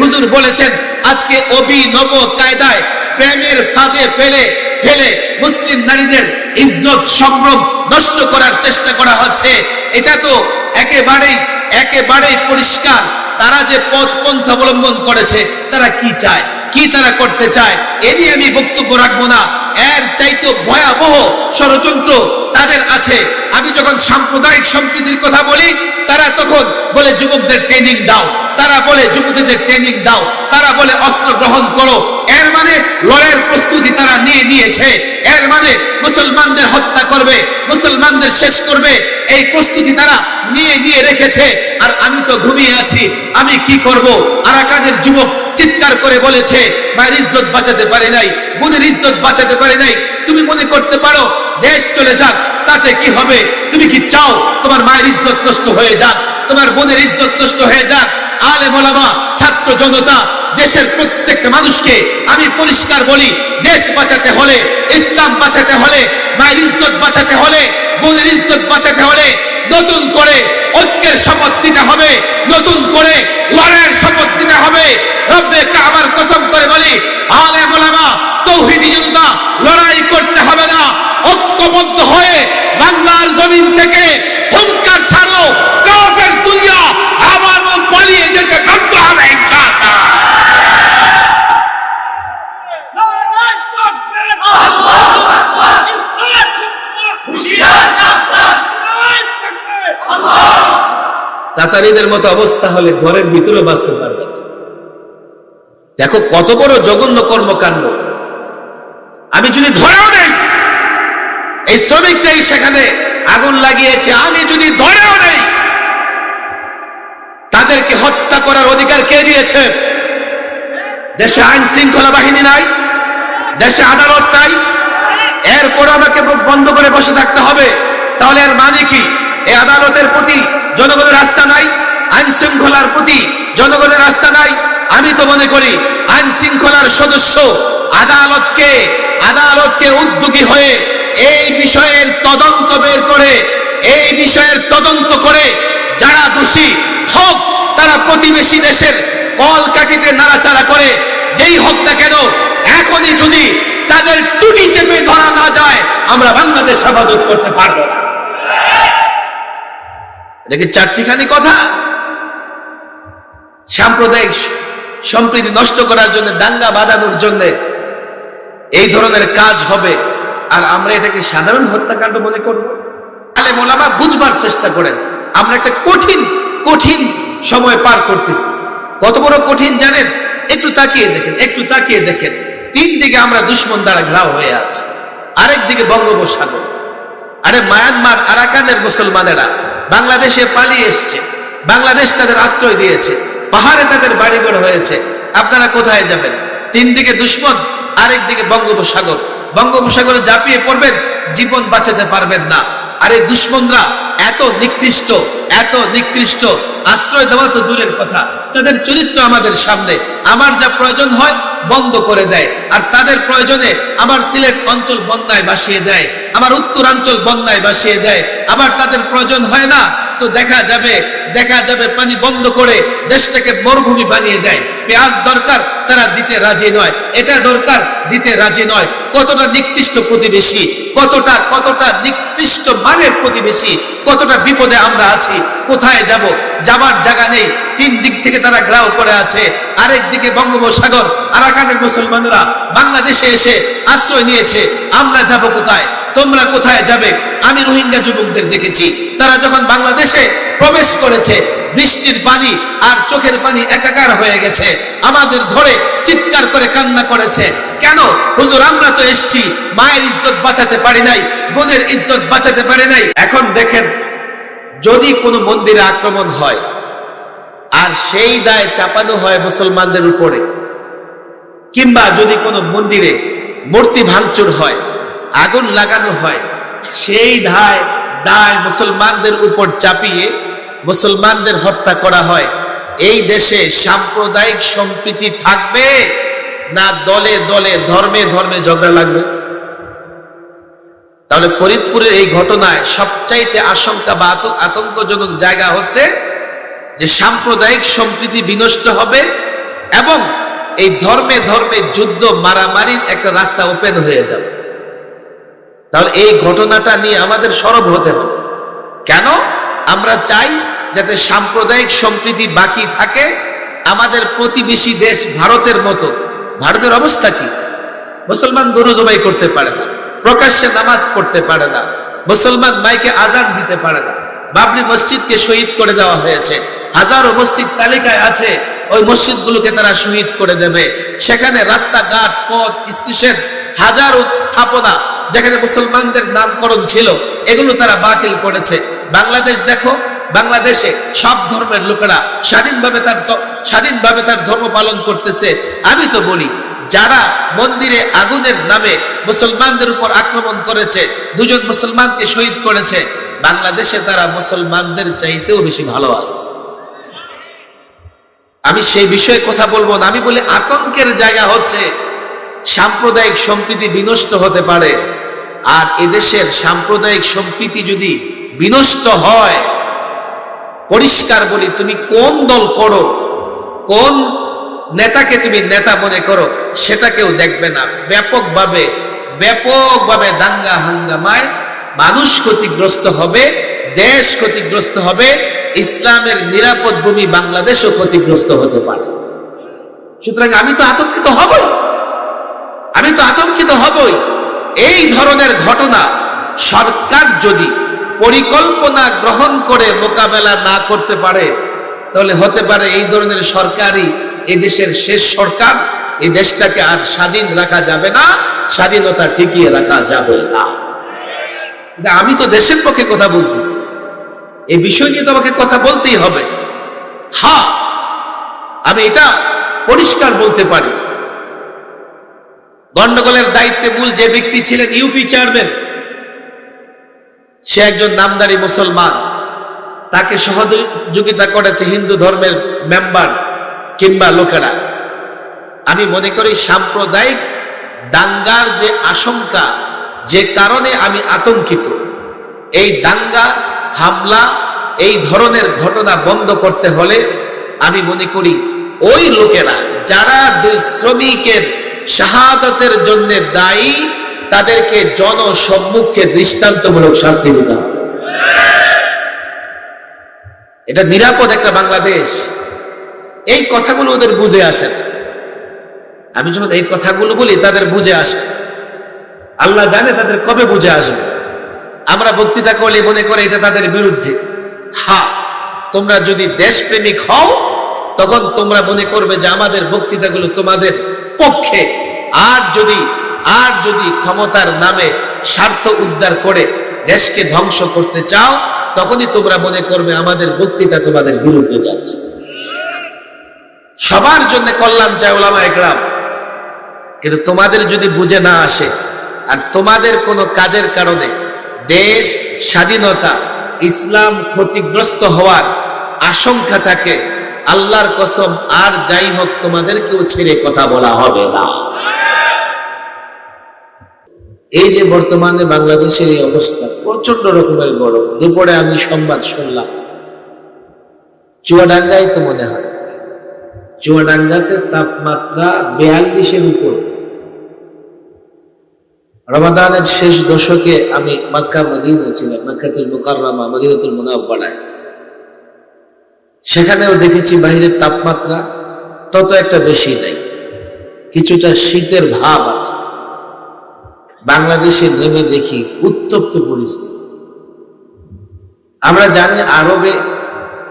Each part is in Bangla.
হুজুর বলেছেন, আজকে অভিনব কায়দায় প্রেমের ফাঁদে ফেলে ফেলে মুসলিম নারীদের ইজ্জত, সম্ভ্রম নষ্ট করার চেষ্টা করা হচ্ছে। এটা তো একেবারেই একেবারেই পরিষ্কার। তারা যে পথ পন্থা অবলম্বন করেছে, তারা কি চায়? কি তারা করতে চায়? এ নিয়ে আমি বক্তব্য রাখব না। এর চাইতে ভয়াবহ ষড়যন্ত্র তাদের আছে। আমি যখন সাম্প্রদায়িক সম্প্রীতির কথা বলি, তারা তখন বলে, যুবকদের ট্রেনিং দাও। তারা বলে, যুবতীদের ট্রেনিং দাও। তারা বলে, অস্ত্র গ্রহণ করো। এর মানে লড়াইয়ের প্রস্তুতি তারা নিয়ে নিয়েছে। এর মানে মুসলমানদের হত্যা করবে, মুসলমানদের শেষ করবে। এই প্রস্তুতি তারা নিয়ে নিয়ে রেখেছে। আর আমি তো ঘুমিয়ে আছি। আমি কি করব? আরাকানের যুবক চিৎকার করে বলেছে, মায়ের ইজ্জত বাঁচাতে পারে নাই। বোনের ইজ্জত বাঁচাতে পারে নাই। তুমি মনে করতে পারো, দেশ চলে যাক, তাতে কি হবে? তুমি কি চাও তোমার মায়ের ইজ্জত নষ্ট হয়ে যাক, তোমার বোনের ইজ্জত নষ্ট হয়ে যাক? আলে মোলামা ছাত্র জনতা, দেশের প্রত্যেকটা মানুষকে আমি পরিষ্কার বলি, দেশ বাঁচাতে হলে, ইসলাম বাঁচাতে হলে, মায়ের ইজ্জত বাঁচাতে হলে, বোনের ইজ্জত বাঁচাতে হলে, নতুন করে ঐক্যের শপথ নিতে হবে, নতুন করে লড়াইয়ের শপথ নিতে হবে। রব্বে কাবার কসম করে বলি আলে মোলামা তৌহিদি জনতা, লড়াই করতে হবে না। ঐক্যবদ্ধ হয়ে বাংলার জমিন থেকে তাতারিদের মতো অবস্থা হলে ঘরের ভিতরে বাঁচতে পারবে। দেখো কত বড় জঘন্য কর্মকাণ্ড। আমি যদি ধরেও নেই, এই শ্রমিকটাই সেখানে আগুন লাগিয়েছে, আমি যদি ধরেও নেই, তাদেরকে হত্যা করার অধিকার কে দিয়েছে? দেশে আইন শৃঙ্খলা বাহিনী নাই, দেশে আদালত নাই, এরপর আমাকে মুখ বন্ধ করে বসে থাকতে হবে। তাহলে এর মানে কি? এই আদালতের প্রতি জনগণের রাস্তা নাই, আইন শৃঙ্খলার প্রতি জনগণের রাস্তা নাই। আমি তো মনে করি, আইন শৃঙ্খলার সদস্য আদালতকে আদালতকে উদ্যোগী হয়ে এই বিষয়ের তদন্ত বের করে, এই বিষয়ের তদন্ত করে যারা দোষী হোক তারা প্রতিবেশী দেশের কল কাটিতে নাড়াচাড়া করে, যেই হোক না কেন, এখনই যদি তাদের টুটি চেপে ধরা না যায়, আমরা বাংলাদেশ হেফাজত করতে পারব না। এটা কি চারটিখানি কথা? সাম্প্রদায়িক সম্প্রীতি নষ্ট করার জন্য, দাঙ্গা বাঁধানোর জন্য এই ধরনের কাজ হবে, আর আমরা এটাকে সাধারণ হত্যাকাণ্ড মনে করব। তাহলে মোলামা বুঝবার চেষ্টা করেন। আমরা একটা কঠিন কঠিন সময় পার করতেছি। কত বড় কঠিন, জানেন? একটু তাকিয়ে দেখেন, একটু তাকিয়ে দেখেন। তিন দিকে আমরা দুশ্মন দ্বারা ঘ্রাও হয়ে আছি। আরেক দিকে বঙ্গোপসাগর। আরে মায়ানমার, আরাকানের মুসলমানেরা বাংলাদেশে পালিয়ে এসছে। বাংলাদেশ তাদের আশ্রয় দিয়েছে। পাহাড়ে তাদের বাড়িঘর হয়েছে। আপনারা কোথায় যাবেন? তিন দিকে দুশ্মন আরেক দিকে বঙ্গোপসাগর। বঙ্গোপসাগরে ঝাঁপিয়ে পড়বেন, জীবন বাঁচাতে পারবেন না। আর এই দুশ্মনরা এত নিকৃষ্ট এত নিকৃষ্ট, আশ্রয় দেওয়া তো দূরের কথা। তাদের চরিত্র আমাদের সামনে। আমার যা প্রয়োজন হয়, বন্ধ করে দেয়। আর তাদের প্রয়োজনে আমার সিলেট অঞ্চল বন্যায় বাসিয়ে দেয়। আমার উত্তরাঞ্চল বন্যায় বাসিয়ে দেয়। আবার তাদের প্রয়োজন হয় না। তো দেখা যাবে দেখা যাবে পানি বন্ধ করে দেশটাকে মরুভূমি বানিয়ে দেয়। পেঁয়াজ দরকার, তারা দিতে রাজি নয়। এটা দরকার, দিতে রাজি নয়। কতটা নিকৃষ্ট প্রতিবেশী, কতটা কতটা নিকৃষ্ট মানের প্রতিবেশী, কতটা বিপদে আমরা আছি, কোথায় যাব? যাবার জায়গা নেই। তিন দিক থেকে তারা গ্রাহ করে আছে। আরেক দিকে বঙ্গোপসাগর। আরাকানের মুসলমানরা বাংলাদেশে এসে আশ্রয় নিয়েছে। আমরা যাব কোথায়? তোমরা কোথায় যাবে? আমি রোহিঙ্গা যুবকদের দেখেছি। তারা যখন বাংলাদেশে প্রবেশ করেছে, বৃষ্টির পানি আর চোখের পানি একাকার হয়ে গেছে। আমাদের ধরে চিৎকার করে কান্না করেছে। কেন? হুজুর, আমরা তো এসছি, মায়ের ইজ্জত বাঁচাতে পারি নাই, বোনের ইজ্জত বাঁচাতে পারি নাই। এখন দেখেন, যদি কোনো মন্দিরে আক্রমণ হয়, আর সেই দায় চাপানো হয় মুসলমানদের উপরে, কিংবা যদি কোনো মন্দিরে মূর্তি ভাঙচুর হয় আগুন লাগানো হয়। সেই ধায় দায় মুসলমানদের উপর চাপিয়ে মুসলমানদের হত্যা করা হয়। এই দেশে সাম্প্রদায়িক সম্প্রীতি থাকবে না দলে দলে, ধর্মে ধর্মে ঝগড়া লাগবে? তাহলে ফরিদপুরের এই ঘটনায় সবচাইতে আশঙ্কা বা আতঙ্ক- আতঙ্কজনক জায়গা হচ্ছে যে সাম্প্রদায়িক সম্প্রীতি বিনষ্ট হবে এবং এই ধর্মে ধর্মে যুদ্ধ মারামারির একটা রাস্তা ওপেন হয়ে যাবে। তাহলে এই ঘটনাটা নিয়ে আমাদের সরব হতে হবে। কেন? আমরা চাই যাতে সাম্প্রদায়িক সম্প্রীতি বাকি থাকে। আমাদের প্রতিবেশী দেশ ভারতের মতো। ভারতের অবস্থা কি? মুসলমান গরু জবাই করতে পারে না, প্রকাশ্যে নামাজ পড়তে পারে না, মুসলমান মাইকে আজান দিতে পারে না। বাবরি মসজিদকে শহীদ করে দেওয়া হয়েছে। হাজারো মসজিদ তালিকায় আছে, ওই মসজিদগুলোকে তারা শহীদ করে দেবে। সেখানে রাস্তাঘাট, পথ, স্টেশন, হাজারো স্থাপনা যেখানে মুসলমানদের নামকরণ ছিল, এগুলো তারা বাতিল করেছে। বাংলাদেশ দেখো, বাংলাদেশে সব ধর্মের লোকেরা স্বাধীনভাবে তার স্বাধীনভাবে তার ধর্ম পালন করতেছে। আমি তো বলি, যারা মন্দিরে আগুনের নামে মুসলমানদের উপর আক্রমণ করেছে, দুজন মুসলমানকে শহীদ করেছে, বাংলাদেশে তারা মুসলমানদের চাইতেও বেশি ভালো আছে। আমি সেই বিষয়ে কথা বলব না। আমি বলি, আতঙ্কের জায়গা হচ্ছে, সাম্প্রদায়িক সম্প্রীতি বিনষ্ট হতে পারে। আর এদেশের সাম্প্রদায়িক সম্প্রীতি যদি বিনষ্ট হয়, পরিষ্কার বলি, তুমি কোন দল করো, কোন নেতাকে তুমি নেতা মনে করো সেটা কেউ দেখবে না। ব্যাপকভাবে ব্যাপকভাবে দাঙ্গা হাঙ্গামায় মানুষ ক্ষতিগ্রস্ত হবে, দেশ ক্ষতিগ্রস্ত হবে, ইসলামের নিরাপদ ভূমি বাংলাদেশও ক্ষতিগ্রস্ত হতে পারে। সুতরাং আমি তো আতঙ্কিত হবই। আমি তো আতঙ্কিত হবই। এই ধরনের ঘটনা সরকার যদি পরিকল্পনা গ্রহণ করে মোকাবেলা না করতে পারে, তাহলে হতে পারে এই ধরনের সরকারই এই দেশের শেষ সরকার, এই দেশটাকে আর স্বাধীন রাখা যাবে না, স্বাধীনতা টিকিয়ে রাখা যাবে না। আমি তো দেশের পক্ষে কথা বলতেছি। এই বিষয় নিয়ে তোমাকে কথা বলতেই হবে। হ্যাঁ আমি এটা পরিষ্কার বলতে পারি। গন্ডগোলের দায়িত্বে মূল যে ব্যক্তি ছিলেন ইউপি চেয়ারম্যান, সে একজন নামদারি মুসলমান। তাকে সহযোগিতা করেছে হিন্দু ধর্মের মেম্বার কিংবা লোকেরা। আমি মনে করি সাম্প্রদায়িক দাঙ্গার যে আশঙ্কা, যে কারণে আমি আতঙ্কিত। এই দাঙ্গা, হামলা, এই ধরনের ঘটনা বন্ধ করতে হলে আমি মনে করি ওই লোকেরা, যারা দুই শ্রমিকের শাহাদতের জন্য দায়ী, তাদেরকে জনসম্মুখে দৃষ্টান্তমূলক শাস্তি দিতে হবে। এটা নিরাপদ একটা বাংলাদেশ। এই কথাগুলো ওদের বুঝে আসে আমি যখন এই কথাগুলো বলি, তাদের বুঝে আসে আল্লাহ জানে তাদের কবে বুঝে আসবে। আমরা বক্তৃতা করলে মনে করে এটা তাদের বিরুদ্ধে। হা, তোমরা যদি দেশপ্রেমিক হও, তখন তোমরা মনে করবে যে আমাদের বক্তৃতাগুলো তোমাদের পক্ষে, আর যদি আর যদি ক্ষমতার নামে স্বার্থ উদ্ধার করে দেশকে ধ্বংস করতে চাও, তখনই তোমরা মনে করবে আমাদের বক্তৃতা তোমাদের বিরুদ্ধে যাচ্ছে। সবার জন্য কল্যাণ চায় ওলামা একরাম। কিন্তু তোমাদের যদি বুঝে না আসে, আর তোমাদের কোনো কাজের কারণে দেশ, স্বাধীনতা, ইসলাম ক্ষতিগ্রস্ত হওয়ার আশঙ্কা থাকে আল্লাহর কসম, আর যাই হোক, তোমাদেরকেও ছেড়ে কথা বলা হবে না। এই যে বর্তমানে বাংলাদেশের এই অবস্থা প্রচণ্ড রকমের গরম। দুপুরে আমি সংবাদ শুনলাম চুয়াডাঙ্গাই তো মনে হয়, চুয়াডাঙ্গাতে তাপমাত্রা বেয়াল্লিশের উপর। রমাদানের শেষ দশকে আমি মাক্কা মদিনা ছিলাম, মাক্কাতুল মুকাররামা, মদিনাতুল মুনাব্বারায় সেখানেও দেখেছি বাহিরের তাপমাত্রা তত একটা বেশি নাই। কিছুটা শীতের ভাব আছে। বাংলাদেশে নেমে দেখি উত্তপ্ত পরিস্থিতি। আমরা জানি আরবে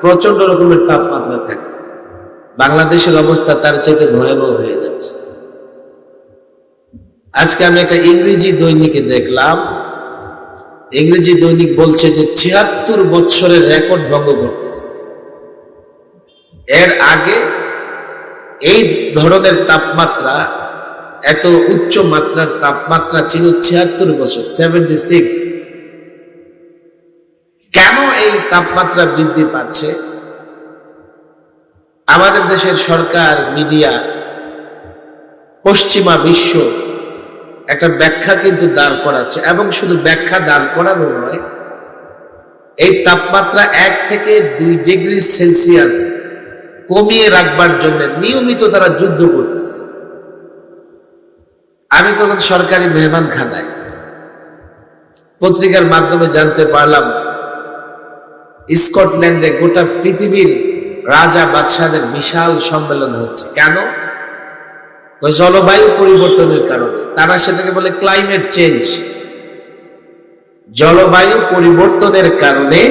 প্রচণ্ড রকমের তাপমাত্রা থাকে। বাংলাদেশের অবস্থা তার চাইতে ভয়াবহ হয়ে যাচ্ছে। আজকে আমি একটা ইংরেজি দৈনিকে দেখলাম। ইংরেজি দৈনিক বলছে যে ছিয়াত্তর বৎসরের রেকর্ড ভঙ্গ করতেছে। এর আগে এই ধরনের তাপমাত্রা, এত উচ্চ মাত্রার তাপমাত্রা ছিল ছিয়াত্তর বছর সেভেন্টি সিক্স কেন এই তাপমাত্রা বৃদ্ধি পাচ্ছে? আমাদের দেশের সরকার, মিডিয়া, পশ্চিমা বিশ্ব একটা ব্যাখ্যা কিন্তু দাঁড় করাচ্ছে, এবং শুধু ব্যাখ্যা দাঁড় করানো নয়, এই তাপমাত্রা এক থেকে দুই ডিগ্রি সেলসিয়াস কমিয়ে রাখবার জন্য নিয়মিত তারা যুদ্ধ করতেছে। আমি তখন সরকারি মেহমান খানায় পত্রিকার মাধ্যমে জানতে পারলাম, স্কটল্যান্ডে গোটা পৃথিবীর রাজা বাদশাহের বিশাল সম্মেলন হচ্ছে। কেন? জলবায়ু পরিবর্তনের কারণে। তারা সেটাকে বলে ক্লাইমেট চেঞ্জ জলবায়ু পরিবর্তনের কারণে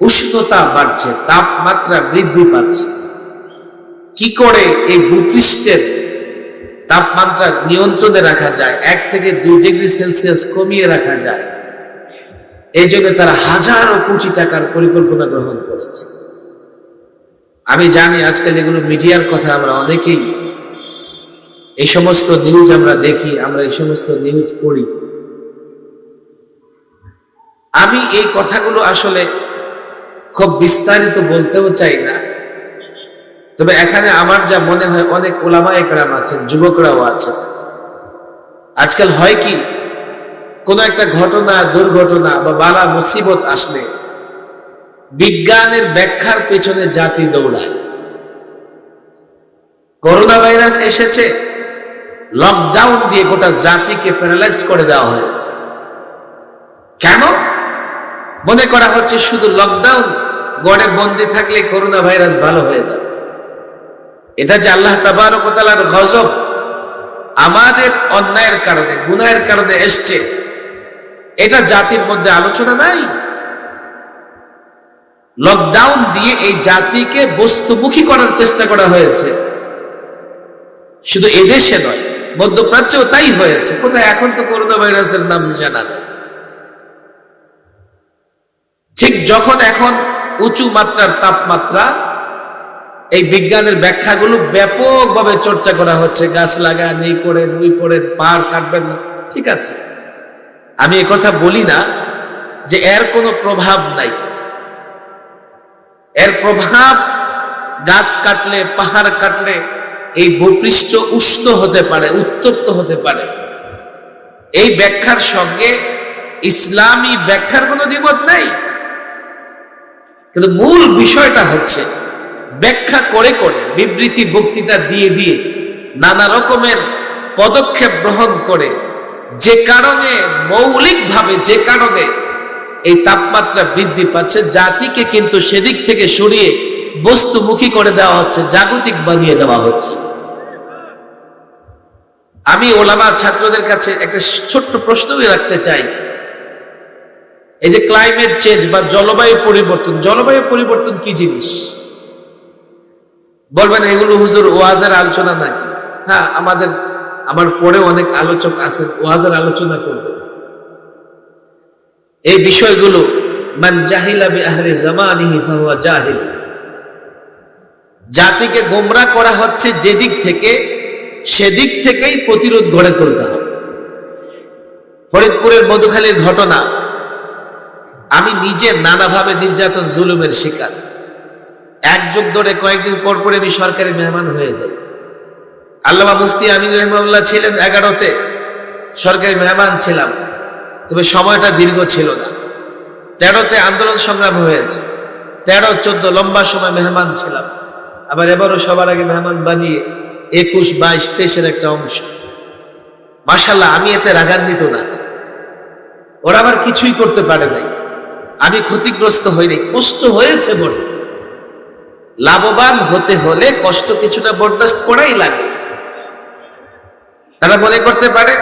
উষ্ণতা বাড়ছে, তাপমাত্রা বৃদ্ধি পাচ্ছে। কি করে এই ভূপৃষ্ঠের তাপমাত্রা নিয়ন্ত্রণে রাখা যায়? এক থেকে দুই ডিগ্রি সেলসিয়াস কমিয়ে রাখা যায়। এই জন্য তারা হাজারো কোটি টাকার পরিকল্পনা গ্রহণ করেছে। আমি জানি আজকাল এগুলো মিডিয়ার কথা, আমরা অনেকেই এই সমস্ত নিউজ আমরা দেখি, আমরা এই সমস্ত নিউজ পড়ি। আমি এই কথাগুলো আসলে খুব বিস্তারিত বলতেও চাই না। তবে এখানে আমার যা মনে হয় অনেক ওলামা একরাম আছেন, যুবকরাও আছেন। আজকাল হয় কি, কোন একটা ঘটনা, দুর্ঘটনা বা বালা মুসিবত আসলে বিজ্ঞানের ব্যাখ্যার পেছনে জাতি দৌড়ায়। করোনা ভাইরাস এসেছে লকডাউন দিয়ে গোটা জাতিকে প্যারালাইজ করে দেওয়া হয়েছে। কেন? মনে করা হচ্ছে শুধু লকডাউন গড়ে বন্দি থাকলে করোনা ভাইরাস ভালো হয়ে যাবে এটা যে আল্লাহ তাবারকতালার গজব, আমাদের অন্যায়ের কারণে, গুনাহের কারণে এসছে। এটা জাতির মধ্যে আলোচনা নাই। লকডাউন দিয়ে এই জাতিকে বস্তুমুখী করার চেষ্টা করা হয়েছে। শুধু এদেশে নয়, মধ্যপ্রাচ্যেও তাই হয়েছে। কোথায় এখন তো করোনা ভাইরাসের নাম জানা নেই। ঠিক যখন এখন উঁচু মাত্রার তাপমাত্রা, এই বিজ্ঞানের ব্যাখ্যাগুলো ব্যাপকভাবে চর্চা করা হচ্ছে। গাছ লাগান, এই করে দুই করে পাহাড় কাটবেন না। ঠিক আছে। আমি কথা বলি না যে এর কোনো প্রভাব নাই। এর প্রভাব গাছ কাটলে, পাহাড় কাটলে, এই ভূপৃষ্ঠ উষ্ণ হতে পারে, উত্তপ্ত হতে পারে। এই ব্যাখ্যার সঙ্গে ইসলামী ব্যাখ্যার কোনো দ্বিমত নাই। কিন্তু মূল বিষয়টা হচ্ছে ব্যাখ্যা করে করে, বিবৃতি বক্তৃতা দিয়ে দিয়ে নানা রকমের পদক্ষেপ গ্রহণ করে যে কারণে, মৌলিকভাবে যে কারণে এই তাপমাত্রা বৃদ্ধি পাচ্ছে, জাতিকে কিন্তু সেদিক থেকে সরিয়ে বস্তুমুখী করে দেওয়া হচ্ছে, জাগতিক বানিয়ে দেওয়া হচ্ছে। আমি ওলামা ছাত্রদের কাছে একটা ছোট্ট প্রশ্নই রাখতে চাই। এই যে ক্লাইমেট চেঞ্জ বা জলবায়ু পরিবর্তন জলবায়ু পরিবর্তন কি জিনিস? বলবেন, এগুলো হুজুর ওয়াজের আলোচনা নাকি? হ্যাঁ আমাদের, আমার পরে অনেক আলোচক আছেন, ওয়াজের আলোচনা করবে এই বিষয়গুলো জাতিকে গোমরা করা হচ্ছে যেদিক থেকে, সেদিক থেকেই প্রতিরোধ গড়ে তুলতে হবে। ফরিদপুরের মধুখালীর ঘটনা আমি নিজে নানাভাবে নির্যাতন, জুলুমের শিকার। এক যুগ ধরে কয়েকদিন পর পরে আমি সরকারি মেহমান হয়ে যাই। আল্লামা মুফতি আমিন রহমাল্লাহ ছিলেন এগারোতে। সরকারি মেহমান ছিলাম। তবে সময়টা দীর্ঘ ছিল না। তেরোতে আন্দোলন সংগ্রাম হয়েছে। তেরো, চোদ্দ লম্বা সময় মেহমান ছিলাম। আবার এবারও সবার আগে মেহমান বানিয়ে একুশ, বাইশ, তেইশের একটা অংশ। মাসাল্লাহ আমি এতে রাগান্বিত না। ওরা আবার কিছুই করতে পারে নাই। আমি ক্ষতিগ্রস্ত হইনি। কষ্ট হয়েছে বলে লাভবান হতে হলে কষ্ট কিছুটা বরদাস্ত করাই লাগে। তারা মনে করতে পারে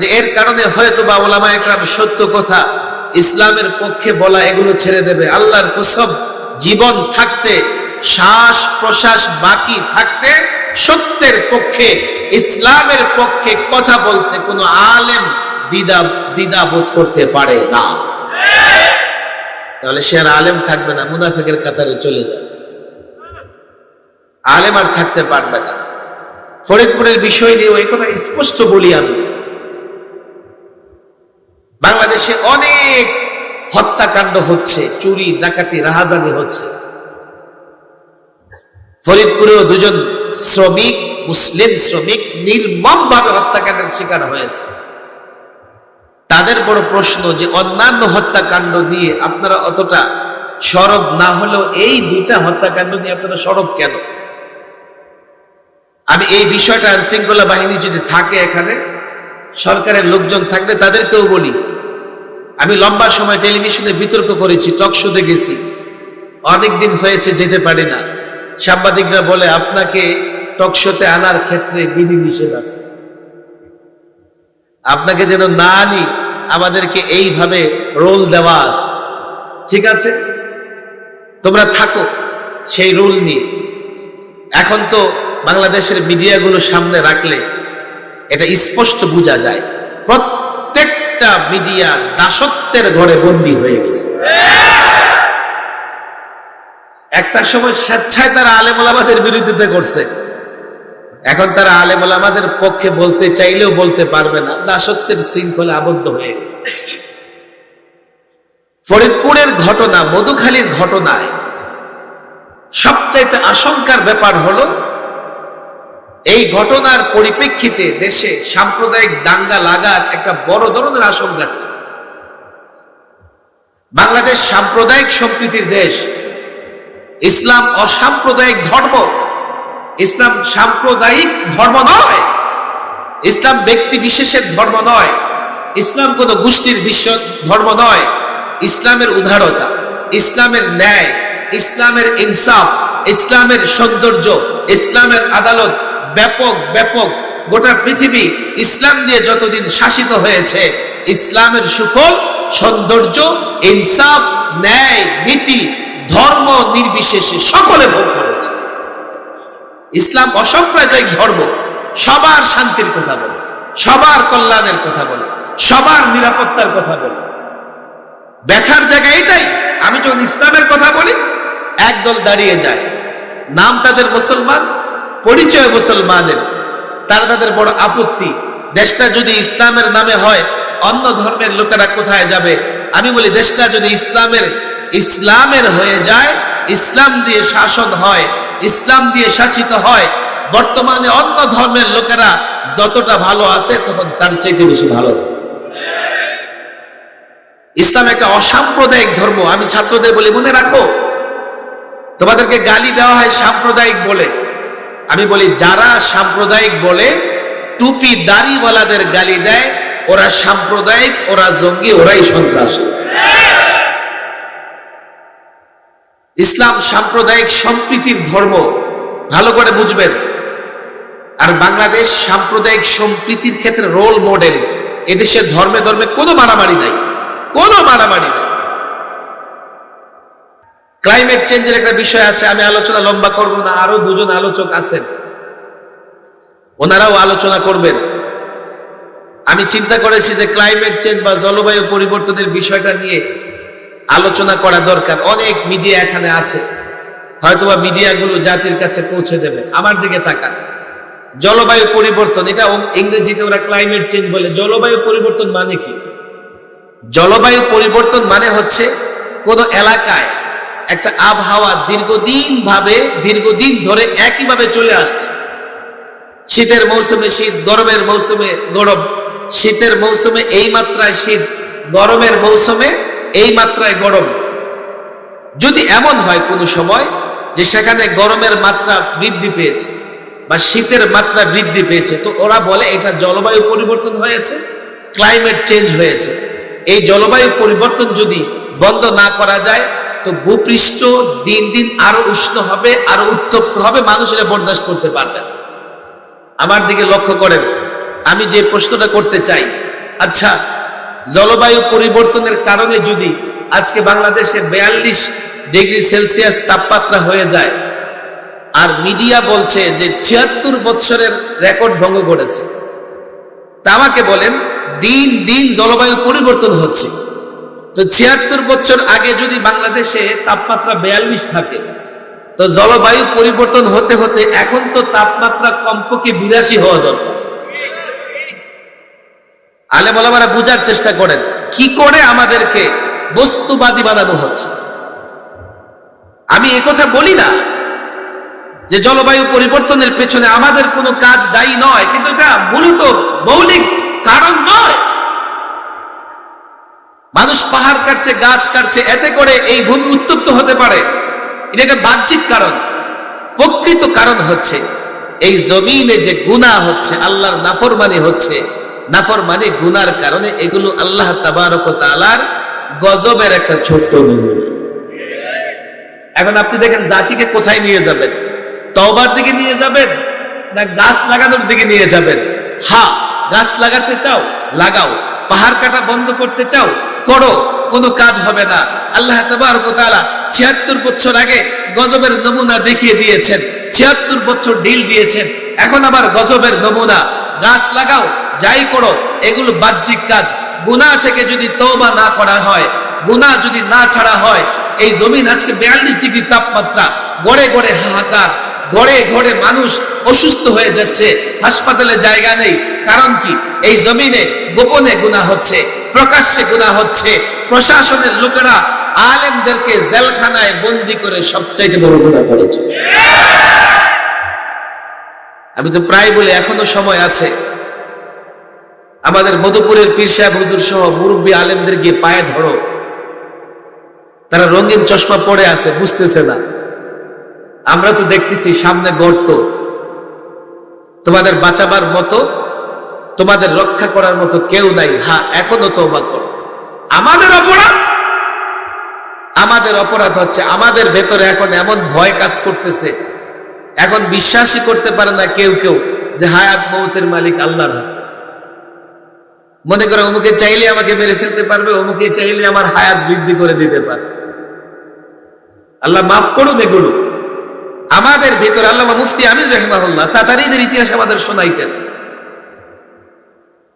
যে এর কারণে হয়তো বা ওলামা একরাম সত্য কথা ইসলামের পক্ষে বলা এগুলো ছেড়ে দেবে। আল্লাহর কসব জীবন থাকতে শ্বাস প্রশ্বাস বাকি থাকতে সত্যের পক্ষে ইসলামের পক্ষে কথা বলতে কোনো আলেম দ্বিধা দ্বিধা বোধ করতে পারে না। তাহলে সে আর আলেম থাকবে না, মুনাফেকের কাতারে চলে যাবে আলেম আর থাকতে পারবে না। ফরিদপুরের বিষয় নিয়ে ওই কথা স্পষ্ট বলি আমি। বাংলাদেশে অনেক হত্যাকাণ্ড হচ্ছে, চুরি, ডাকাতি রাহাজানি হচ্ছে। ফরিদপুরেও দুজন শ্রমিক, মুসলিম শ্রমিক নির্মম ভাবে হত্যাকাণ্ডের শিকার হয়েছে। তাদের বড় প্রশ্ন যে অন্যান্য হত্যাকাণ্ড নিয়ে আপনারা অতটা সরব না হলেও এই দুইটা হত্যাকাণ্ড নিয়ে আপনারা সরব কেন? আমি এই বিষয়টা আইন শৃঙ্খলা বাহিনী যদি থাকে এখানে, সরকারের লোকজন থাকলে তাদেরকেও বলি। আমি লম্বা সময় টেলিভিশনে বিতর্ক করেছি, টক শোতে গেছি। অনেক দিন হয়েছে, যেতে পারি না। সাংবাদিকরা বলে, আপনাকে টক শোতে আনার ক্ষেত্রে বিধি নিষেধ আছে। আপনাকে যেন না আনি আমাদেরকে এইভাবে রোল দেওয়া আছে। ঠিক আছে? তোমরা থাকো সেই রোল নিয়ে। এখন তো বাংলাদেশের মিডিয়াগুলো সামনে রাখলে এটা স্পষ্ট বোঝা যায়। প্রত্যেকটা মিডিয়া দাসত্বের ঘরে বন্দী হয়ে গেছে। একটা সময় স্বেচ্ছায় তারা আলেমুলামাদের বিরোধিতা করছে। এখন তারা আলেমুলামাদের পক্ষে বলতে চাইলেও বলতে পারবে না। দাসত্বের শৃঙ্খলে আবদ্ধ হয়ে গেছে। ফরিদপুরের ঘটনা, মধুখালীর ঘটনায় সবচাইতে আশঙ্কার ব্যাপার হলো, এই ঘটনার পরিপ্রেক্ষিতে দেশে সাম্প্রদায়িক দাঙ্গা লাগার একটা বড় ধরনের আশঙ্কা ছিল। বাংলাদেশ সাম্প্রদায়িক সম্প্রীতির দেশ, ইসলাম অসাম্প্রদায়িক ধর্ম ইসলাম সাম্প্রদায়িক ধর্ম নয়। ইসলাম ব্যক্তি বিশেষের ধর্ম নয়। ইসলাম কোন গোষ্ঠীর বিশ্ব ধর্ম নয়। ইসলামের উদারতা, ইসলামের ন্যায়, ইসলামের ইনসাফ, ইসলামের সৌন্দর্য, ইসলামের আদালত ব্যাপক ব্যাপক। গোটা পৃথিবী ইসলাম দিয়ে যতদিন শাসিত হয়েছে, ইসলামের সুফল সৌন্দর্য, ইনসাফ, ন্যায়, নীতি, ধর্ম নির্বিশেষে সকলে ভোগ করেছে ইসলাম অসাম্প্রদায়িক ধর্ম। সবার শান্তির কথা বলে, সবার কল্যাণের কথা বলে, সবার নিরাপত্তার কথা বলে। ব্যথার জায়গা এটাই। আমি যখন ইসলামের কথা বলি, একদল দাঁড়িয়ে যায়। নাম তাদের মুসলমান, পরিচয় মুসলমানের। তারা তাদের বড় আপত্তি। দেশটা যদি ইসলামের নামে হয়, অন্য ধর্মের লোকেরা কোথায় যাবে? আমি বলি, দেশটা যদি ইসলামের ইসলামের হয়ে যায়, ইসলাম দিয়ে শাসন হয় ইসলাম দিয়ে শাসিত হয়, বর্তমানে অন্য ধর্মের লোকেরা যতটা ভালো আছে তখন তার চাইতে বেশি ভালো। ইসলাম একটা অসাম্প্রদায়িক ধর্ম, আমি ছাত্রদের বলি, মনে রাখো, তোমাদেরকে গালি দেওয়া হয় সাম্প্রদায়িক বলে। আমি বলি, যারা সাম্প্রদায়িক বলে, টুপি দাড়িওয়ালাদের গালি দেয়, ওরা সাম্প্রদায়িক, ওরা জঙ্গি, ওরাই সন্ত্রাস। ইসলাম সাম্প্রদায়িক সম্প্রীতির ধর্ম, ভালো করে বুঝবেন। আর বাংলাদেশ সাম্প্রদায়িক সম্প্রীতির ক্ষেত্রে রোল মডেল এদেশে ধর্মে ধর্মে কোনো মারামারি নাই, কোনো মারামারি নাই। ক্লাইমেট চেঞ্জের একটা বিষয় আছে, আমি আলোচনা লম্বা করব না, আরও দুজন আলোচক আছেন। ওনারাও আলোচনা করবেন। আমি চিন্তা করেছি যে ক্লাইমেট চেঞ্জ বা জলবায়ু পরিবর্তনের বিষয়টা নিয়ে আলোচনা করা দরকার। অনেক মিডিয়া এখানে আছে। হয়তোবা মিডিয়াগুলো জাতির কাছে পৌঁছে দেবে। আমার দিকে তাকান। জলবায়ু পরিবর্তন, এটা ইংরেজিতে ওরা ক্লাইমেট চেঞ্জ বলে। জলবায়ু পরিবর্তন মানে কি? জলবায়ু পরিবর্তন মানে হচ্ছে কোন এলাকায় একটা আবহাওয়া দীর্ঘদিন ভাবে, দীর্ঘদিন ধরে একইভাবে চলে আসছে। শীতের মৌসুমে শীত, গরমের মৌসুমে গরম। শীতের মৌসুমে এই মাত্রায় শীত, গরমের মৌসুমে এই মাত্রায় গরম। যদি এমন হয় কোনো সময় যে সেখানে গরমের মাত্রা বৃদ্ধি পেয়েছে বা শীতের মাত্রা বৃদ্ধি পেয়েছে, তো ওরা বলে এটা জলবায়ু পরিবর্তন হয়েছে ক্লাইমেট চেঞ্জ হয়েছে। এই জলবায়ু পরিবর্তন যদি বন্ধ না করা যায়, তো ভূপৃষ্ঠ দিন দিন আরও উষ্ণ হবে, আরও উত্তপ্ত হবে, মানুষেরা বরদাস্ত করতে পারবে আমার দিকে লক্ষ্য করেন। আমি যে প্রশ্নটা করতে চাই আচ্ছা জলবায়ু পরিবর্তনের কারণে যদি আজকে বাংলাদেশে বেয়াল্লিশ ডিগ্রি সেলসিয়াস তাপমাত্রা হয়ে যায়, আর মিডিয়া বলছে যে ছিয়াত্তর বৎসরের রেকর্ড ভঙ্গ করেছে, তা আমাকে বলেন, দিন দিন জলবায়ু পরিবর্তন হচ্ছে। তো ছিয়াত্তর বছর আগে যদি বাংলাদেশে তাপমাত্রা বেয়াল্লিশ থাকে, তো জলবায়ু পরিবর্তন হতে হতে এখন তো তাপমাত্রা কমপক্ষে বিরাশি হওয়া দরকার। আলেম ওলামারা বুঝার চেষ্টা করেন, কি করে আমাদেরকে বস্তুবাদী বানানো হচ্ছে? আমি কথা বলি না যে জলবায়ু পরিবর্তনের পেছনে আমাদের কোনো কাজ দায়ী নয়, কিন্তু এটা মূলত মৌলিক কারণ নয়। মানুষ পাহাড় কাটছে, গাছ কাটছে, এতে করে এই ভূমি উত্তপ্ত হতে পারে। এটা একটা বাহ্যিক কারণ, প্রকৃত কারণ হচ্ছে এই জমিনে যে গুনাহ হচ্ছে, আল্লাহর নাফরমানি হচ্ছে নাফরমানি গুনার কারণে এগুলো আল্লাহ তাবারক ও তাআলার গজবের একটা ছোট্ট নমুনা। এখন আপনি দেখেন জাতিকে কোথায় নিয়ে যাবেন? তওবার দিকে নিয়ে যাবেন না গাছ লাগানোর দিকে নিয়ে যাবেন? হা গাছ লাগাতে চাও, লাগাও। পাহাড় কাটা বন্ধ করতে চাও, করো। কোনো কাজ হবে না। আল্লাহ ও ছিয়াত্তর বছর আগে গজবের নমুনা দেখিয়ে দিয়েছেন। ছিয়াত্তর বছর ডিল দিয়েছেন। এখন আবার গজবের নমুনা। গাছ লাগাও যাই করো, এগুলো বাহ্যিক কাজ। গুনাহ থেকে যদি তওবা না করা হয়, গুনাহ যদি না ছাড়া হয়, এই জমিন আজকে বিয়াল্লিশ ডিগ্রি তাপমাত্রা, গড়ে গড়ে হাহাকার ঘরে ঘরে মানুষ অসুস্থ হয়ে যাচ্ছে, হাসপাতালে জায়গা নেই। কারণ কি? এই জমিনে গোপনে গুনাহ হচ্ছে, প্রকাশ্যে গুনাহ হচ্ছে। প্রশাসনের লোকেরা আলেমদেরকে জেলখানায় বন্দি করে সবচাইতে বড় গুনাহ করেছে। আমি তো প্রায় বলি, এখনও সময় আছে। আমাদের মধুপুরের পীর সাহেব, হুজুর সহ মুরব্বী আলেমদের গিয়ে পায়ে ধরো। তারা রঙিন চশমা পড়ে আছে, বুঝতেছে না। আমরা তো দেখতেছি সামনে গর্ত। তোমাদের বাঁচাবার মতো, তোমাদের রক্ষা করার মতো কেউ নাই। হা, এখনও করো। আমাদের অপরাধ? আমাদের অপরাধ হচ্ছে আমাদের ভেতরে এখন এমন ভয় কাজ করতেছে। এখন বিশ্বাসই করতে পারে না কেউ কেউ যে হায়াত মৌতের মালিক আল্লাহর হাত। মনে করে অমুকে চাইলে আমাকে মেরে ফেলতে পারবে অমুকে চাইলে আমার হায়াত বৃদ্ধি করে দিতে পারে আল্লাহ মাফ করুন এগুলো। আমাদের ভেতরে আল্লাহ মুফতি আমির রহমাহুল্লাহ তাতারিদের ইতিহাস আমাদের শোনাইতেন।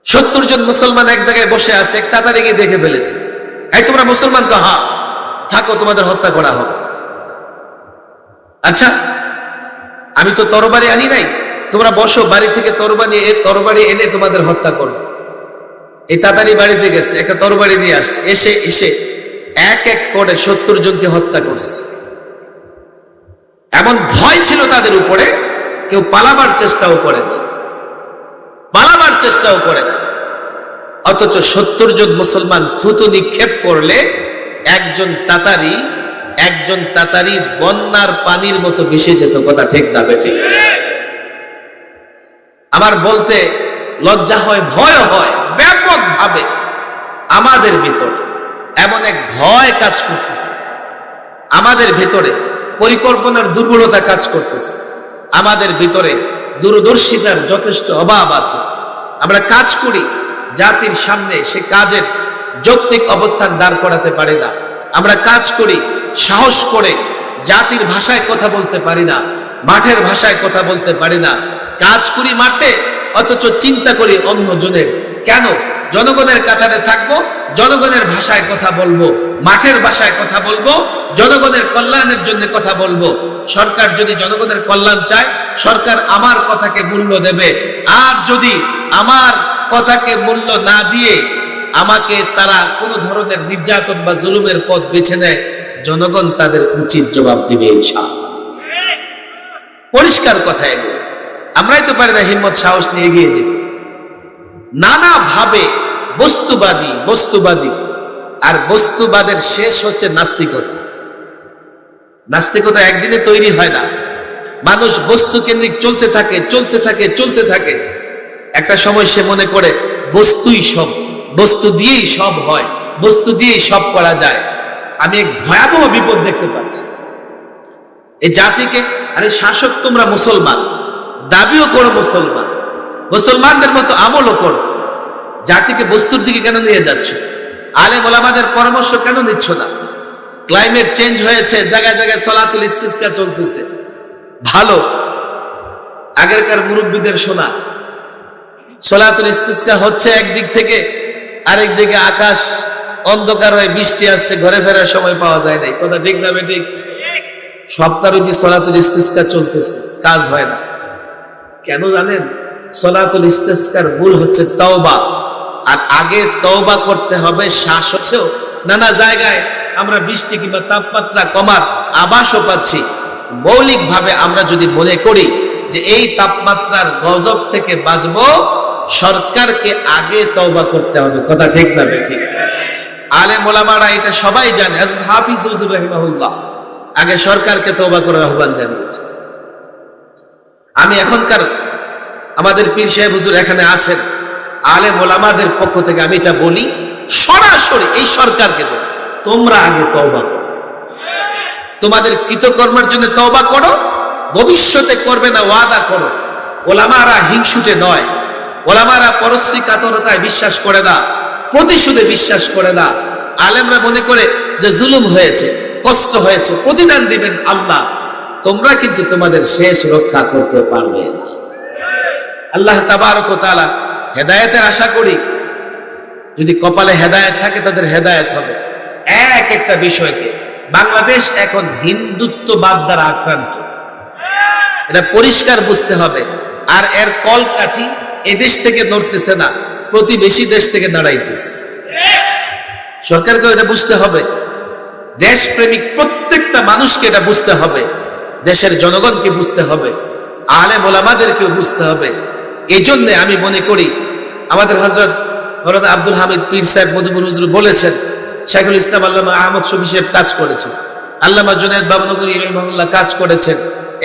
সত্তর জন মুসলমান এক জায়গায় বসে আছে এক তাতারিকে দেখে ফেলেছে। এই তোমরা মুসলমান তো হা থাকো তোমাদের হত্যা করা হবে। আচ্ছা আমি তো তরবারি আনি নাই তোমরা বসো বাড়ি থেকে তরবারি এ তরবারি এনে তোমাদের হত্যা করো এই তাতারি বাড়িতে গেছে, একটা তরবারি নিয়ে আসছে, এসে এসে এক এক করে সত্তর জনকে হত্যা করছে। এমন ভয় ছিল তাদের উপরে, কেউ পালাবার চেষ্টাও করে না পালাবার চেষ্টাও করে না অথচ সত্তর জন মুসলমান থুতু নিক্ষেপ করলে একজন তাতারি একজন তাতারি বন্যার পানির মতো ভেসে যেত, কথা ঠিক না বেঠিক। আমার বলতে লজ্জা হয় ভয় হয় ব্যাপক ভাবে আমাদের ভিতরে এমন এক ভয় কাজ করতেছে। আমাদের ভিতরে পরিকল্পনার দুর্বলতা কাজ করতেছে। আমাদের ভিতরে দূরদর্শিতার যথেষ্ট অভাব আছে। আমরা কাজ করি, জাতির সামনে সে কাজের যৌক্তিক অবস্থান দাঁড় করাতে পারি না। আমরা কাজ করি, সাহস করে, জাতির ভাষায় কথা বলতে পারি না, মাঠের ভাষায় কথা বলতে পারি না। কাজ করি মাঠে অথচ চিন্তা করি অন্য জনের কেন? জনগণের কাতারে থাকব, জনগণের ভাষায় কথা বলব, মাঠের ভাষায় কথা বলব, জনগণের কল্যাণের জন্য কথা বলব। সরকার যদি জনগণের কল্যাণ চায়, সরকার আমার কথাকে মূল্য দেবে। আর যদি আমার কথাকে মূল্য না দিয়ে আমাকে তারা কোনো ধরনের নির্যাতন বা জুলুমের পথ বেছে নেয়, জনগণ তাদের উচিত জবাব দিবে পরিষ্কার কথা এগুলো। আমরাই তো পারি না হিম্মত, সাহস নিয়ে এগিয়ে যেতে। নানা ভাবে বস্তুবাদী বস্তুবাদী। আর বস্তুবাদের শেষ হচ্ছে নাস্তিকতা। নাস্তিকতা একদিনে তৈরি হয় না। মানুষ বস্তু কেন্দ্রিক চলতে থাকে চলতে থাকে চলতে থাকে। একটা সময় সে মনে করে, বস্তুই সব, বস্তু দিয়েই সব হয়, বস্তু দিয়েই সব করা যায়। আমি এক ভয়াবহ বিপদ দেখতে পাচ্ছি। এই জাতিকে, আরে শাসক তোমরা মুসলমান দাবিও করো মুসলমান। মুসলমানদের মতো আমলও করো। জাতিকে বস্তুর দিকে কেন নিয়ে যাচ্ছ? আলে মোলামাদের পরামর্শ কেন নিচ্ছ না? ক্লাইমেট চেঞ্জ হয়েছে, জায়গায় জায়গায় সলাতুল ইস্তিস্কা চলতেছে। ভালো। আগেরকার মুরব্বীদের শোনা। সলাতুল ইস্তিস্কা হচ্ছে একদিক থেকে আরেক দিকে আকাশ অন্ধকার হয়ে বৃষ্টি আসছে, ঘরে ফেরার সময় পাওয়া যায় নাই। কথা ঠিক না বেঠিক? সপ্তাহব্যাপী সলাতুল ইস্তিস্কা চলতেছে, কাজ হয় না। কেন জানেন? সলাতুল ইস্তেস্কার মূল হচ্ছে তওবা। আর আগে তওবা করতে হবে শ্বাস হচ্ছেও। নানা জায়গায় আমরা বৃষ্টি কিংবা তাপমাত্রা কমার আবাসও পাচ্ছি। মৌলিকভাবে আমরা যদি মনে করি যে এই তাপমাত্রার গজব থেকে বাঁচবো, সরকারকে আগে তওবা করতে হবে। কথা ঠিক না ঠিক আলে মোলামারা এটা সবাই জানে। হাফিজ রাহিমাহুল্লাহ আগে সরকারকে তওবা করার আহ্বান জানিয়েছে। আমি এখনকার আমাদের পীর সাহেব হুজুর এখানে আছেন আলে মোলামাদের পক্ষ থেকে আমি এটা বলি, সরাসরি এই সরকারকে বলি। তোমরা আগে তওবা তোমাদের কৃতকর্মের জন্য তওবা করো, ভবিষ্যতে করবে না ওয়াদা করো। ওলামারা হিংসুটে নয়, ওলামারা পরশ্রী কাতরতায় বিশ্বাস করে না, প্রতিশোধে বিশ্বাস করে না। আলেমরা মনে করে যে জুলুম হয়েছে, কষ্ট হয়েছে, প্রতিদান দিবেন আল্লাহ। তোমরা কিন্তু তোমাদের শেষ রক্ষা করতে পারবে আল্লাহ তাবারক ও তাআলা হেদায়েতের আশা করি, যদি কপালে হেদায়েত থাকে তাদের হেদায়ত হবে। এক একটা বিষয়কে, বাংলাদেশ এখন হিন্দুত্ববাদ দ্বারা আক্রান্ত। এটা পরিষ্কার বুঝতে হবে, আর এর কলকাঠি এদেশ থেকে নড়তেছে না, প্রতিবেশী দেশ থেকে দাঁড়াইতেছে সরকারকে এটা বুঝতে হবে, দেশপ্রেমিক প্রত্যেকটা মানুষকে এটা বুঝতে হবে। দেশের জনগণকে বুঝতে হবে আলে মোলামাদেরকেও বুঝতে হবে। এই জন্যে আমি মনে করি, আমাদের হজরত মৌলানা আব্দুল হামিদ পীর সাহেব মধুপুর হুজুর বলেছেন, শাইখুল ইসলাম আল্লামা আহমদ শফি সাহেব কাজ করেছেন, আল্লামা জুনায়দ বাবনগরী রহিমাহুল্লাহ কাজ করেছেন,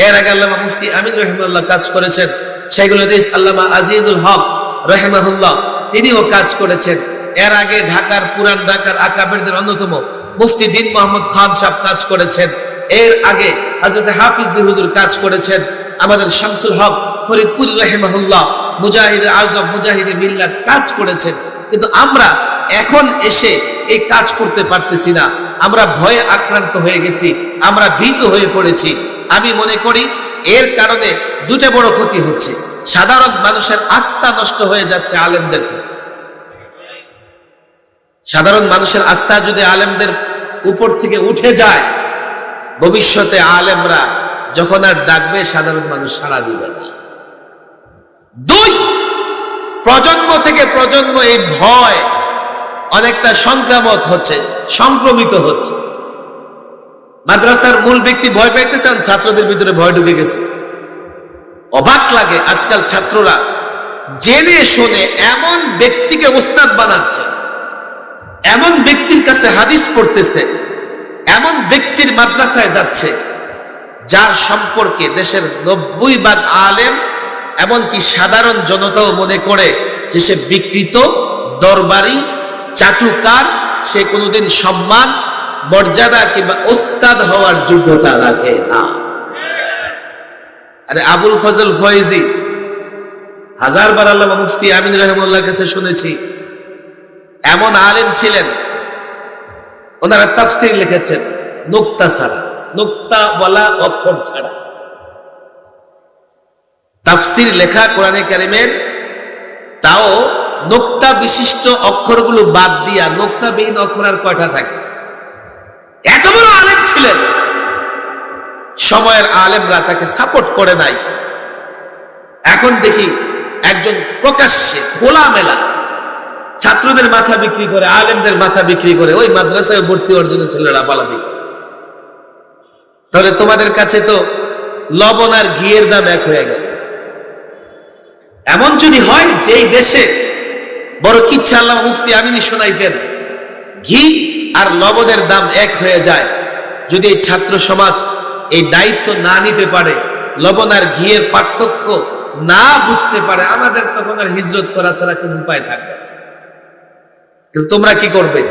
এর আগে আল্লামা মুফতি আমিন রহিমাল্লাহ কাজ করেছেন, শাইখুল হাদিস আল্লামা আজিজুল হক রহিমাহুল্লাহ তিনিও কাজ করেছেন। এর আগে ঢাকার পুরান ঢাকার আকাবেরদের অন্যতম মুফতি দিন মোহাম্মদ খান সাহেব কাজ করেছেন। এর আগে হজরত হাফিজ হুজুর কাজ করেছেন। আমাদের শামসুল হক ফরিদপুর রহিমাহুল্লাহ মুজাহিদ আজম মুজাহিদ মিল্লাত কাজ করেছেন। কিন্তু আমরা এখন এসে এই কাজ করতে পারতেছি না। আমরা ভয়ে আক্রান্ত হয়ে গেছি। আমরা ভীত হয়ে পড়েছি। আমি মনে করি এর কারণে দুটো বড় ক্ষতি হচ্ছে। সাধারণ মানুষের আস্থা নষ্ট হয়ে যাচ্ছে আলেমদের থেকে। সাধারণ মানুষের আস্থা যদি আলেমদের উপর থেকে উঠে যায় ভবিষ্যতে আলেমরা যখন আর ডাকবে, সাধারণ মানুষ সাড়া দিবে না। দুই, প্রজন্ম থেকে প্রজন্ম এই ভয় অনেকটা সংক্রামক হচ্ছে, সংক্রমিত হচ্ছে। মাদ্রাসার মূল ব্যক্তি ভয় পাইতেছেন ছাত্রদের ভিতরে ভয় ঢুকে গেছে। অবাক লাগে আজকাল ছাত্ররা জেনে শুনে এমন ব্যক্তিকে ওস্তাদ বানাচ্ছে, এমন ব্যক্তির কাছে হাদিস পড়তেছে এমন ব্যক্তির মাদ্রাসায় যাচ্ছে, যার সম্পর্কে দেশের নব্বই বাদ আলেম, এমনকি সাধারণ জনতাও মনে করে যে সে বিকৃত, দরবারি, চাটুকার, সে কোনোদিন সম্মান, মর্যাদা কিংবা ওস্তাদ হওয়ার যোগ্যতা রাখে না। আরে আবুল ফজল ফয়েজি, হাজারবার আল্লাহ মুফতি আমিন রহমুল্লাহ কাছে শুনেছি, এমন আলেম ছিলেন ওনারা তাফসির লিখেছেন, নুক্তা ছাড়া, নুক্তা বলা অক্ষর ছাড়া। তাফসির লেখা কোরআনে কারিমের, তাও নোক্তা বিশিষ্ট অক্ষরগুলো বাদ দিয়া নোক্তাবিহীন অক্ষর আর কয়টা থাকে? এত বড় আলেম ছিলেন। সময়ের আলেমরা তাকে সাপোর্ট করে নাই। এখন দেখি একজন প্রকাশ্যে খোলামেলা ছাত্রদের মাথা বিক্রি করে, আলেমদের মাথা বিক্রি করে, ওই মাদ্রাসায় ভর্তি অর্জনের ছেলেরা পালাবি। তাহলে তোমাদের কাছে তো লবণ আর ঘিয়ের দাম এক হয়ে গেল। এমন যদি হয়, যেই দেশে বড় কিচ্ছা আল্লাহ মুফতি আমিনি শোনাইতেন, ঘি আর লবণের দাম এক হয়ে যায়, যদি এই ছাত্র সমাজ এই দায়িত্ব না নিতে পারে, লবণ আর ঘিয়ের পার্থক্য না বুঝতে পারে, আমাদের তখন আর হিজরত করা ছাড়া কোনো উপায় থাকবে কিন্তু তোমরা কি করবে?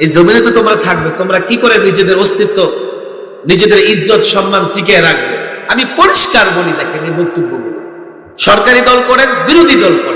এই জমিনে তো তোমরা থাকবে, তোমরা কি করে নিজেদের অস্তিত্ব, নিজেদের ইজ্জত, সম্মান টিকে রাখবে? আমি পরিষ্কার বলি, দেখেন এই বক্তব্যগুলো। সরকারি দল করেন, বিরোধী দল করেন।